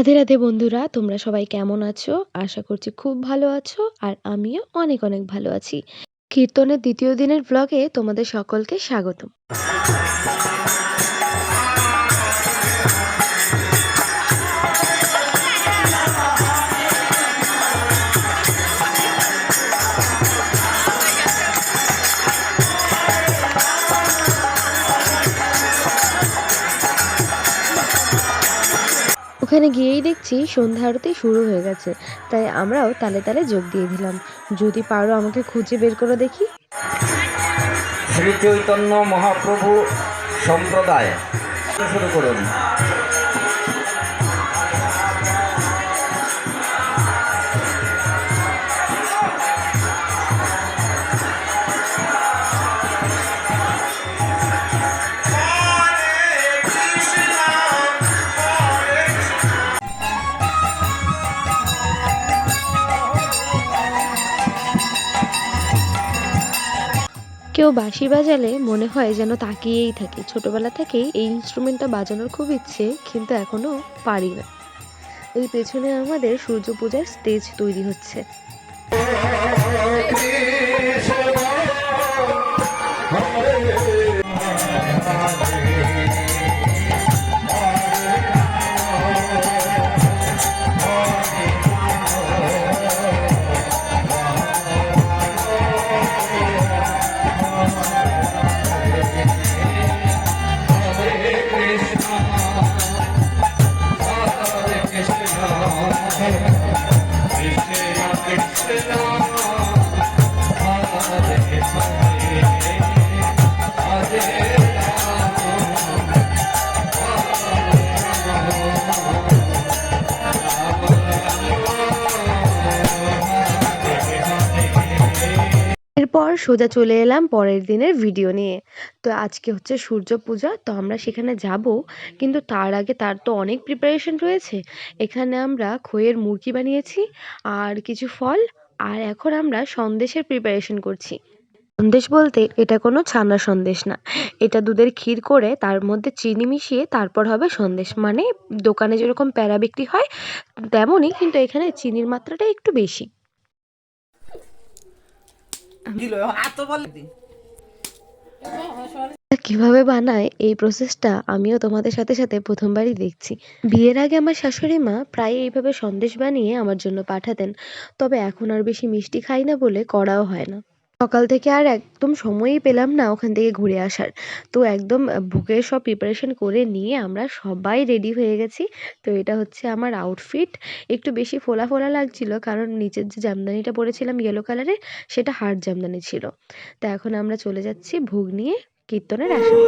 রাধে রাধে বন্ধুরা, তোমরা সবাই কেমন আছো? আশা করছি খুব ভালো আছো আর আমিও অনেক অনেক ভালো আছি। কীর্তনের দ্বিতীয় দিনের ব্লগে তোমাদের সকলকে স্বাগতম। ওখানে গিয়েই দেখছি সন্ধ্যা আরতি শুরু হয়ে গেছে। তাই আমরাও তালে তালে যোগ দিয়ে দিলাম। যদি পারো আমাকে খুঁজে বের করে দেখি। শ্রী চৈতন্য মহাপ্রভু সম্প্রদায়। শুরু করুন। কেউ বাঁশি বাজালে মনে হয় যেন তাকিয়েই থাকে। ছোটবেলা থেকেই এই ইনস্ট্রুমেন্টটা বাজানোর খুব ইচ্ছে, কিন্তু এখনও পারি না। এই পেছনে আমাদের সূর্য পূজার স্টেজ তৈরি হচ্ছে। Krishna Krishna এরপর সোজা চলে এলাম পরের দিনের ভিডিও নিয়ে। তো আজকে হচ্ছে সূর্য পূজা, তো আমরা সেখানে যাব, কিন্তু তার আগে তার তো অনেক প্রিপারেশন রয়েছে। এখানে আমরা খইয়ের মুরগি বানিয়েছি, আর কিছু ফল, আর এখন আমরা সন্দেশের প্রিপারেশন করছি। সন্দেশ বলতে এটা কোনো ছানা সন্দেশ না। এটা দুধের ক্ষীর করে তার মধ্যে চিনি মিশিয়ে তারপর হবে সন্দেশ। মানে দোকানে যেরকম প্যারা বিক্রি হয়, তেমনই কিন্তু এখানে চিনির মাত্রাটা একটু বেশি। কীভাবে বানায় এই প্রসেসটা আমিও তোমাদের সাথে সাথে প্রথমবারই দেখছি। বিয়ের আগে আমার শাশুড়ি মা প্রায় এইভাবে সন্দেশ বানিয়ে আমার জন্য পাঠাতেন, তবে এখন আর বেশি মিষ্টি খাই না বলে করাও হয় না। সকাল থেকে আর একদম সময়ই পেলাম না ওখান থেকে ঘুরে আসার। তো একদম বুকের সব প্রিপারেশন করে নিয়ে আমরা সবাই রেডি হয়ে গেছি। তো এটা হচ্ছে আমার আউটফিট একটু বেশি ফোলা ফোলা লাগছিল কারণ নিচের যে জামদানিটা পরেছিলাম ইয়েলো কালারের সেটা হার্ড জামদানি ছিল। তো এখন আমরা চলে যাচ্ছি ভোগ নিয়ে কীর্তনের আসনে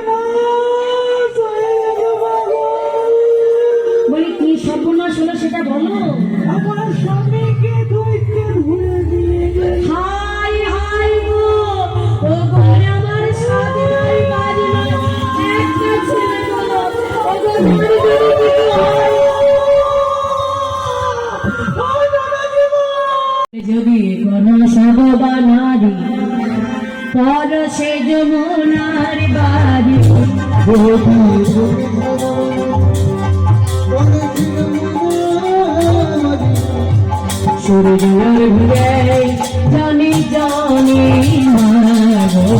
বলি কি সর্বনাশ হলো সেটা বলো। আমার স্বামীকে দুইকে যদি কোন সভবা নারী পর সে যমুনার বাড়ি। সূর্যের ঘুরে জানি জানি মাগো।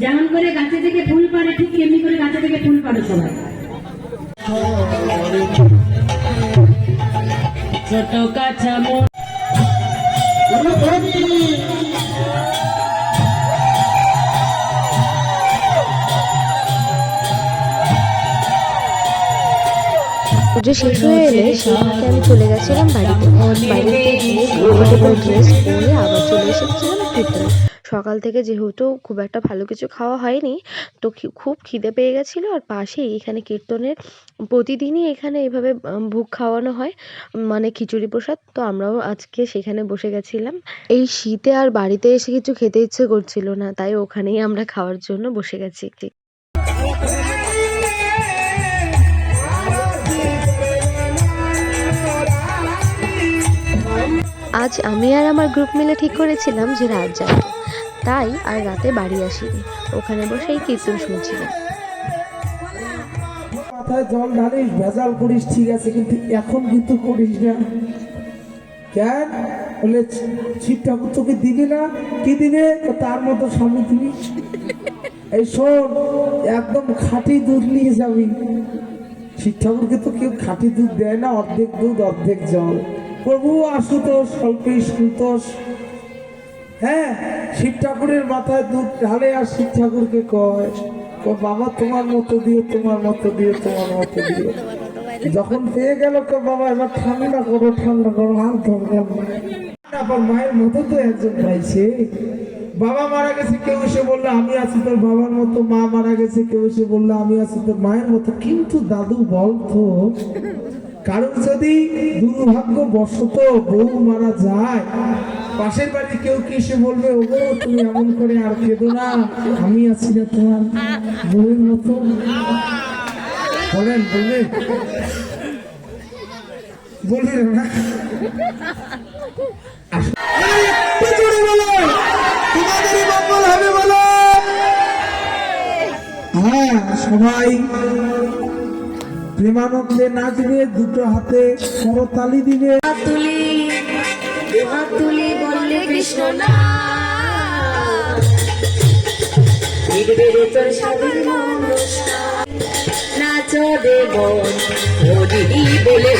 যেমন করে গাছে থেকে ফুল পারে ঠিক করে গাছে থেকে ফুল পারে সবাই ছোট কাছা পুজো শেষ হয়ে এলে আমি চলে গেছিলাম বাড়িতে। বাড়িতে গিয়ে ড্রেস পরে আবার চলে এসেছিলাম কীর্তনে সকাল থেকে যেহেতু খুব একটা ভালো কিছু খাওয়া হয়নি, তো খুব খিদে পেয়ে গেছিল। আর পাশেই এখানে কীর্তনের প্রতিদিনই এখানে এভাবে ভোগ খাওয়ানো হয় মানে খিচুড়ি প্রসাদ। তো আমরাও আজকে সেখানে বসে গেছিলাম। এই শীতে আর বাড়িতে এসে কিছু খেতে ইচ্ছে করছিল না, তাই ওখানেই আমরা খাওয়ার জন্য বসে গেছি। আজ আমি আর আমার গ্রুপ মিলে ঠিক করেছিলাম যে রাত যাব। তাই আর রাতে বাড়ি আসিনি। ওখানে বসেই কীর্তন শুনছিলাম। মাথায় জল ঢালিস, ভেজাল করিস, ঠিক আছে, কিন্তু এখন কিন্তু করিস না। কেন? বলে, শিব ঠাকুর তোকে দিবি না? কি দিবে? তার মতো স্বামী দিবি এই শোন, একদম খাঁটি দুধ নিয়ে যাবি। শিব ঠাকুরকে তো কেউ খাঁটি দুধ দেয় না, অর্ধেক দুধ, অর্ধেক জল। প্রভু আশুতোষ স্বল্পই সন্তোষ হ্যাঁ শিব ঠাকুরের মাথায় দুধ ঢালে আর শিব ঠাকুরকে কয় বাবা, তোমার মতো দিও, তোমার মতো দিও, তোমার মতো দিও। যখন পেয়ে গেল তো বাবা, এবার ঠান্ডা করো ঠান্ডা করো দরকার নাই। আবার মায়ের মতো তো একজন পাইছে। বাবা মারা গেছে, কেউ এসে বলল, আমি আছি তোর বাবার মতো। মা মারা গেছে, কেউ এসে বলল, আমি আছি তোর মায়ের মতো। কিন্তু দাদু বল বলতো কারণ যদি দুর্ভাগ্য বশত বউ মারা যায়, পাশের বাড়ি কেউ কি এসে বলবে ও তুমি এমন করে আর কেঁদো না, আমি আছি না তোমার বউয়ের মতো? বলেন বললেন বললেন না সবাই প্রেমানন্দে নাচবে দুটো হাতে করতালি দিবে। তুলি হাত তুলি বললে কৃষ্ণ না। মিটবে রে তোর সাধুর মনসা। নাচো দেব হরি বলে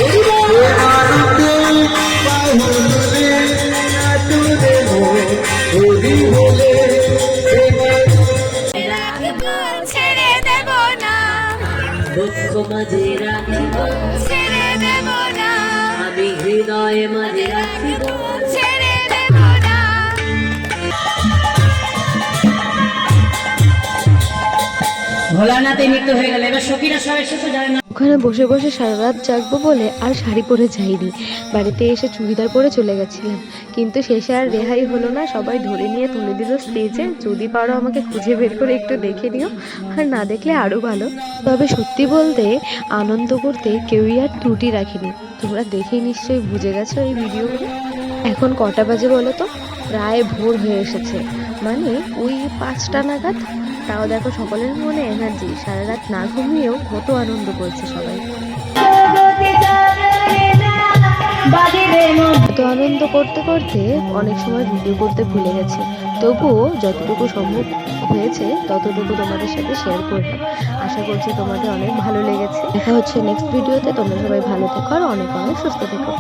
দুঃখ মাঝে রাখিব ছেড়ে দেব না। আমি হৃদয়ে মাঝে রাখিব। ছেড়ে মৃত্যু হয়ে গেল। এবার সখীরা সব এসেছে যায় না ওখানে বসে বসে সারা রাত জাগবো বলে আর শাড়ি পরে যাইনি। বাড়িতে এসে চুড়িদার পরে চলে গেছিলাম। কিন্তু শেষে আর রেহাই হলো না, সবাই ধরে নিয়ে তুলে দিল স্টেজে। যদি পারো আমাকে খুঁজে বের করে একটু দেখে নিও, আর না দেখলে আরও ভালো। তবে সত্যি বলতে আনন্দ করতে কেউই আর ত্রুটি রাখিনি। তোমরা দেখেই নিশ্চয়ই বুঝে গেছো এই ভিডিওগুলো। এখন কটা বাজে বলো তো? প্রায় ভোর হয়ে এসেছে। মানে ওই পাঁচটা নাগাদ তাও দেখো সকলের মনে এনার্জি। সারা রাত না ঘুমিয়েও কত আনন্দ করছে সবাই। এত আনন্দ করতে করতে অনেক সময় ভিডিও করতে ভুলে গেছে। তবুও যতটুকু সম্ভব হয়েছে, ততটুকু তোমাদের সাথে শেয়ার করলাম আশা করছি তোমাদের অনেক ভালো লেগেছে। দেখা হচ্ছে নেক্সট ভিডিওতে তোমরা সবাই ভালো থেকো আর অনেক অনেক সুস্থ থেকো।